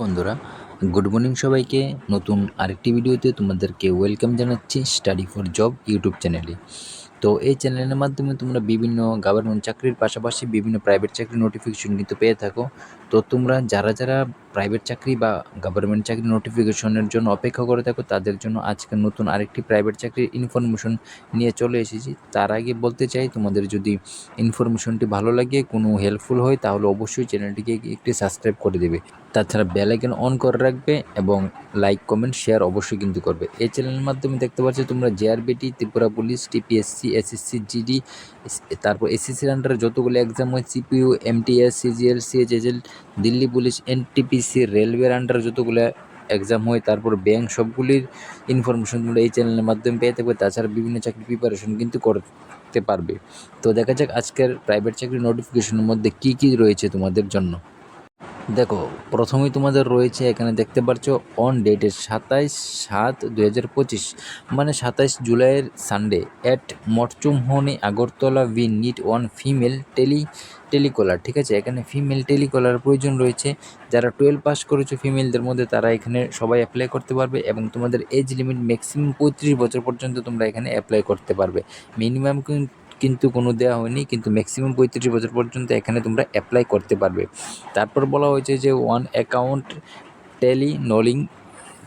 বন্ধুরা good morning সবাইকে। নতুন আরেকটি ভিডিওতে তোমাদেরকে ওয়েলকাম জানাচ্ছি স্টাডি ফর জব ইউটিউব চ্যানেলে তো এই চ্যানেলের মাধ্যমে তোমরা বিভিন্ন গভর্নমেন্ট চাকরির পাশাপাশি বিভিন্ন প্রাইভেট চাকরির নোটিফিকেশন কিন্তু পেয়ে থাকো। তো তোমরা যারা যারা প্রাইভেট চাকরি বা গভর্নমেন্ট চাকরি নোটিফিকেশনের জন্য অপেক্ষা করে থাকো। তাদের জন্য আজকে নতুন আরেকটি প্রাইভেট চাকরির ইনফরমেশন নিয়ে চলে এসেছি। তার আগে বলতে চাই, তোমাদের যদি ইনফরমেশনটি ভালো লাগে, কোনো হেল্পফুল হয়, তাহলে অবশ্যই চ্যানেলটিকে একটি সাবস্ক্রাইব করে দেবে। তাছাড়া বেল অন করে রাখবে এবং লাইক কমেন্ট শেয়ার অবশ্যই কিন্তু করবে। এই চ্যানেলের মাধ্যমে দেখতে পাচ্ছ তোমরা JRBT Tripura police TPSC SSC GD তারপর এসএসসির আন্ডারে যতগুলো এক্সাম হয় CPU MTS CGL CHSL Delhi police NTPC রেলওয়ের আন্ডারে যতগুলো এক্সাম হয়, তারপর ব্যাংক সবগুলির ইনফরমেশন তোমরা এই চ্যানেলের মাধ্যমে পেয়ে থাকবে। তাছাড়া বিভিন্ন চাকরি প্রিপারেশন কিন্তু করতে পারবে। তো দেখা যাক আজকের প্রাইভেট চাকরি নোটিফিকেশনের মধ্যে কি কি রয়েছে তোমাদের জন্য। দেখো, প্রথমেই তোমাদের রয়েছে, এখানে দেখতে পাচ্ছ অন ডেটের সাতাইশ সাত দু মানে সাতাইশ জুলাইয়ের Sunday at মরচুমহনি Agartala we need one female tele telecaller ঠিক আছে? এখানে ফিমেল টেলিকলার প্রয়োজন রয়েছে। যারা টুয়েলভ পাস করেছ ফিমেলদের মধ্যে, তারা এখানে সবাই অ্যাপ্লাই করতে পারবে এবং তোমাদের এজ লিমিট ম্যাক্সিমাম পঁয়ত্রিশ বছর পর্যন্ত তোমরা এখানে অ্যাপ্লাই করতে পারবে। মিনিমাম কিন্তু কোনো দেওয়া হয়নি, কিন্তু ম্যাক্সিমাম পঁয়ত্রিশ বছর পর্যন্ত এখানে তোমরা অ্যাপ্লাই করতে পারবে। তারপর বলা হয়েছে যে ওয়ান অ্যাকাউন্ট টেলি নোলিং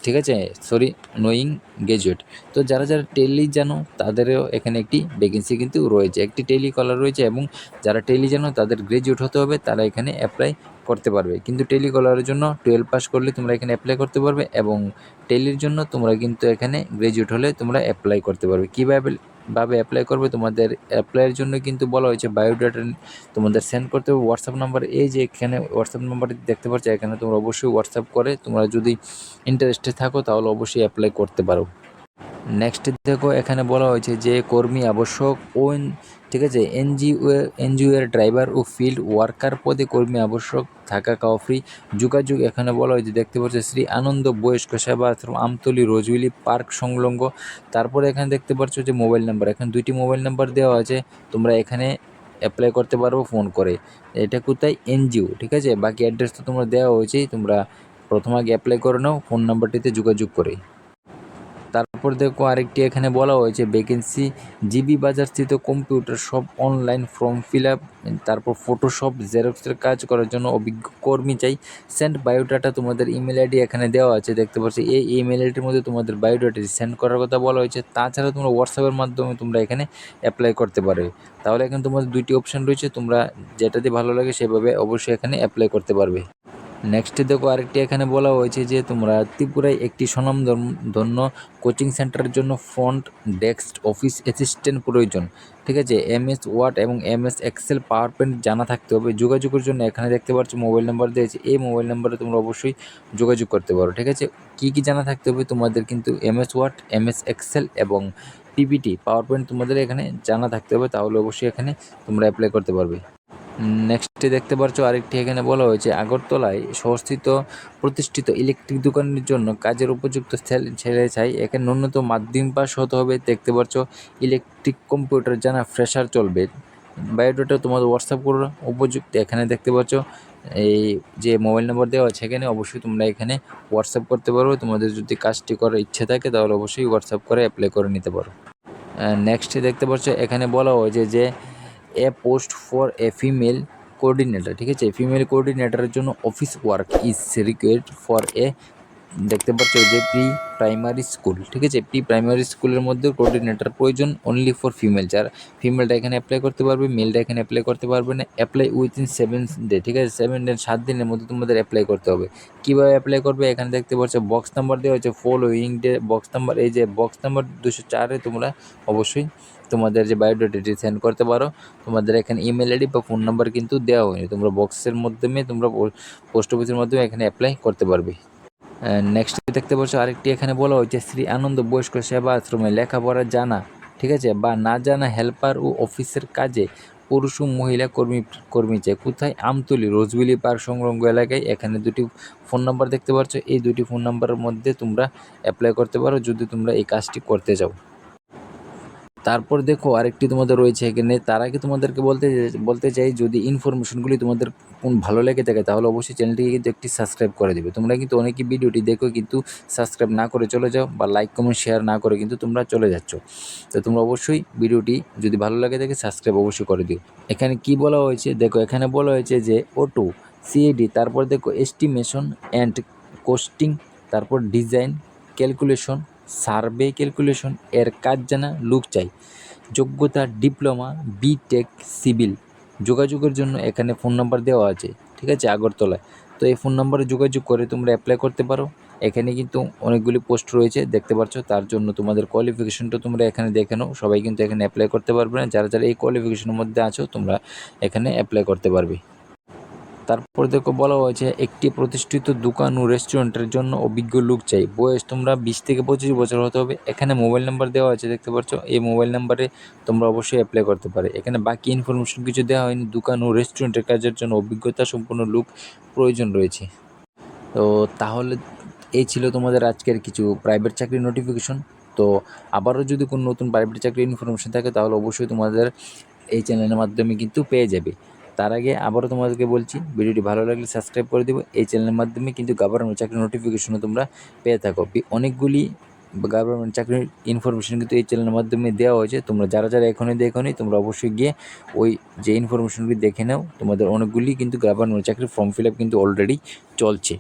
ঠিক আছে? সরি নোয়িং গ্র্যাজুয়েট তো যারা যারা টেলি জানো, তাদেরও এখানে একটি ভ্যাকেন্সি কিন্তু রয়েছে। একটি টেলি কলার রয়েছে এবং যারা টেলি জানো, তাদের গ্র্যাজুয়েট হতে হবে, তারা এখানে অ্যাপ্লাই করতে পারবে। কিন্তু টেলি কলারের জন্য টুয়েলভ পাস করলে তোমরা এখানে অ্যাপ্লাই করতে পারবে এবং টেলির জন্য তোমরা কিন্তু এখানে গ্র্যাজুয়েট হলে তোমরা অ্যাপ্লাই করতে পারবে। কীভাবে ভাবে অ্যাপ্লাই করবে, তোমাদের অ্যাপ্লাইয়ের জন্য কিন্তু বলা হয়েছে বায়োডাটা তোমাদের সেন্ড করতে হবে হোয়াটসঅ্যাপ নাম্বার এই যে এখানে হোয়াটসঅ্যাপ নাম্বার দেখতে পাচ্ছ, এখানে তোমরা অবশ্যই হোয়াটসঅ্যাপ করে, তোমরা যদি ইন্টারেস্টে থাকো তাহলে অবশ্যই অ্যাপ্লাই করতে পারো। নেক্সট দেখো, এখানে বলা হয়েছে যে কর্মী আবশ্যক ও ঠিক আছে, এনজিও এনজিও এর ড্রাইভার ও ফিল্ড ওয়ার্কার পদে কর্মী আবশ্যক, থাকা খাওয়া ফ্রি, যোগাযোগ, এখানে বলা হয়েছে, দেখতে পাচ্ছ, শ্রী আনন্দ বয়স্ক সেবা আশ্রম, আমতলি রোজউইলি পার্ক সংলগ্ন। তারপরে এখানে দেখতে পাচ্ছ যে মোবাইল নাম্বার, এখানে দুইটি মোবাইল নাম্বার দেওয়া আছে, তোমরা এখানে অ্যাপ্লাই করতে পারব ফোন করে। এটা কোথায়? এনজিও, ঠিক আছে, বাকি অ্যাড্রেস তো তোমরা দেওয়া হয়েছে, তোমরা প্রথম আগে অ্যাপ্লাই করে নাও ফোন নাম্বারটিতে যোগাযোগ করে। তারপর দেখো আরেকটি এখানে বলা হয়েছে ভ্যাকেন্সি জিবি বাজারস্থিত কম্পিউটার সব অনলাইন ফর্ম ফিল আপ তারপর ফটোশপ জেরক্সের কাজ করার জন্য অভিজ্ঞ কর্মী চাই। সেন্ড বায়োডাটা তোমাদের ইমেল আইডি এখানে দেওয়া আছে, দেখতে পাচ্ছি, এই ইমেল আইডির মধ্যে তোমাদের বায়োডাটা সেন্ড করার কথা বলা হয়েছে। তাছাড়া তোমরা হোয়াটসঅ্যাপের মাধ্যমে তোমরা এখানে অ্যাপ্লাই করতে পারবে। তাহলে এখানে তোমাদের দুইটি অপশান রয়েছে, তোমরা যেটাতে ভালো লাগে সেভাবে অবশ্যই এখানে অ্যাপ্লাই করতে পারবে। নেক্সট দেখো আরেকটি এখানে বলা হয়েছে যে তোমরা ত্রিপুরায় একটি স্বনামধন্য কোচিং সেন্টারের জন্য ফ্রন্ট ডেস্ক অফিস অ্যাসিস্ট্যান্ট প্রয়োজন। ঠিক আছে? এম এস ওয়ার্ড এবং M S Excel PowerPoint জানা থাকতে হবে। যোগাযোগের জন্য এখানে দেখতে পাচ্ছ মোবাইল নাম্বার দিয়েছে। এই মোবাইল নাম্বারে তোমরা অবশ্যই যোগাযোগ করতে পারো। ঠিক আছে? কী কী জানা থাকতে হবে? তোমাদের কিন্তু M S Word M S Excel এবং পিপিটি পাওয়ার পয়েন্ট তোমাদের এখানে জানা থাকতে হবে। তাহলে অবশ্যই এখানে তোমরা অ্যাপ্লাই করতে পারবে। নেক্সটে দেখতে পাচ্ছ আরেকটি এখানে বলা হয়েছে, আগরতলায় সংস্থিত প্রতিষ্ঠিত ইলেকট্রিক দোকানের জন্য কাজের উপযুক্ত ছেলে চাই। এখানে ন্যূনতম মাধ্যমিক পাস হতে হবে। দেখতে পাচ্ছ ইলেকট্রিক কম্পিউটার, জানা ফ্রেশার চলবে। বায়োডাটা তোমাদের হোয়াটসঅ্যাপ করো উপযুক্ত। এখানে দেখতে পাচ্ছ এই যে মোবাইল নম্বর দেওয়া আছে এখানে, অবশ্যই তোমরা এখানে হোয়াটসঅ্যাপ করতে পারো। তোমাদের যদি কাজটি করার ইচ্ছে থাকে তাহলে অবশ্যই হোয়াটসঅ্যাপ করে অ্যাপ্লাই করে নিতে পারো। নেক্সটে দেখতে পাচ্ছ এখানে বলা হয়েছে যে a post for a female coordinator, ঠিক আছে? ফিমেল কোঅর্ডিনেটরের জন্য office work is required for a দেখতে পাচ্ছ যে প্রি প্রাইমারি স্কুল ঠিক আছে? প্রি প্রাইমারি স্কুলের মধ্যে কোঅর্ডিনেটর প্রয়োজন অনলি ফর ফিমেল যারা ফিমেলটা এখানে অ্যাপ্লাই করতে পারবে মেলটা এখানে অ্যাপ্লাই করতে পারবে না অ্যাপ্লাই উইথিন সেভেন ডে ঠিক আছে? সেভেন ডে সাত দিনের মধ্যে তোমাদের অ্যাপ্লাই করতে হবে। কীভাবে অ্যাপ্লাই করবে? এখানে দেখতে পাচ্ছ বক্স নাম্বার দেওয়া হচ্ছে ফলোয়িং ডে বক্স নাম্বার এই যে বক্স নাম্বার দুশো চারে তোমরা অবশ্যই তোমাদের যে বায়োডাটাটি সেন্ড করতে পারো। তোমাদের এখানে ইমেল আইডি বা ফোন নাম্বার কিন্তু দেওয়া হয়নি, তোমরা বক্সের মাধ্যমে, তোমরা পোস্ট অফিসের মাধ্যমে এখানে অ্যাপ্লাই করতে পারবে। নেক্সট দেখতে পাচ্ছ আরেকটি, এখানে বলা হয়েছে, শ্রী আনন্দ বয়স্ক সেবা আশ্রমে লেখাপড়া জানা, ঠিক আছে, বা না জানা হেল্পার ও অফিসের কাজে পুরুষ ও মহিলা কর্মী কর্মী চাই। কোথায়? আমতলি, রোজবিলি পার্ক সংলগ্ন এলাকায়। এখানে দুটি ফোন নাম্বার দেখতে পাচ্ছ। এই দুটি ফোন নাম্বারের মধ্যে তোমরা অ্যাপ্লাই করতে পারো যদি তোমরা এই কাজটি করতে চাও। তারপর দেখো আরেকটি তোমাদের রয়েছে এখানে। তার আগে তোমাদেরকে বলতে বলতে চাই, যদি ইনফরমেশনগুলি তোমাদের কোন ভালো লেগে থাকে, তাহলে অবশ্যই চ্যানেলটিকে কিন্তু একটি সাবস্ক্রাইব করে দেবে। তোমরা কিন্তু অনেকেই ভিডিওটি দেখো, কিন্তু সাবস্ক্রাইব না করে চলে যাও বা লাইক কমেন্ট শেয়ার না করে কিন্তু তোমরা চলে যাচ্ছ। তো তোমরা অবশ্যই ভিডিওটি যদি ভালো লাগে থাকে সাবস্ক্রাইব অবশ্যই করে দিও। এখানে কি বলা হয়েছে? দেখো, এখানে বলা হয়েছে যে অটো সিএডি তারপর দেখো এস্টিমেশন অ্যান্ড কোস্টিং তারপর ডিজাইন ক্যালকুলেশন সার্ভে ক্যালকুলেশন এর কাজ জানা লুক চাই। যোগ্যতা ডিপ্লোমা বিটেক সিভিল। যোগাযোগের জন্য এখানে ফোন নাম্বার দেওয়া আছে, ঠিক আছে, আগরতলায়। তো এই ফোন নাম্বারে যোগাযোগ করে তোমরা অ্যাপ্লাই করতে পারো। এখানে কিন্তু অনেকগুলি পোস্ট রয়েছে, দেখতে পাচ্ছ তার জন্য তোমাদের কোয়ালিফিকেশনটা তোমরা এখানে দেখে নাও। সবাই কিন্তু এখানে অ্যাপ্লাই করতে পারবে না। যারা যারা এই কোয়ালিফিকেশনের মধ্যে আছো, তোমরা এখানে অ্যাপ্লাই করতে পারবে। তারপর দেখো বলা হয়েছে, একটি প্রতিষ্ঠিত দোকান ও রেস্টুরেন্টের জন্য অভিজ্ঞ লোক চাই। বয়স তোমরা বিশ থেকে পঁচিশ বছর হতে হবে। এখানে মোবাইল নাম্বার দেওয়া আছে দেখতে পাচ্ছ? এই মোবাইল নাম্বারে তোমরা অবশ্যই অ্যাপ্লাই করতে পারে। এখানে বাকি ইনফরমেশন কিছু দেওয়া হয়নি। দোকান ও রেস্টুরেন্টের কাজের জন্য অভিজ্ঞতা সম্পন্ন লোক প্রয়োজন রয়েছে। তো তাহলে এই ছিল তোমাদের আজকের কিছু প্রাইভেট চাকরির নোটিফিকেশন তো আবারও যদি কোনো নতুন প্রাইভেট চাকরির ইনফরমেশন থাকে, তাহলে অবশ্যই তোমাদের এই চ্যানেলের মাধ্যমে কিন্তু পেয়ে যাবে। তার আগে আবারও তোমাদেরকে বলছি, ভিডিওটি ভালো লাগলে সাবস্ক্রাইব করে দেবো। এই চ্যানেলের মাধ্যমে কিন্তু গভর্নমেন্ট চাকরির নোটিফিকেশনও তোমরা পেয়ে থাকো। অনেকগুলি গভর্নমেন্ট চাকরির ইনফরমেশন কিন্তু এই চ্যানেলের মাধ্যমে দেওয়া হয়েছে। তোমরা যারা যারা এখনই দেখোনি, তোমরা অবশ্যই গিয়ে ওই যে ইনফরমেশনগুলি দেখে নাও। তোমাদের অনেকগুলি কিন্তু গভর্নমেন্ট চাকরির ফর্ম ফিল আপ কিন্তু অলরেডি চলছে।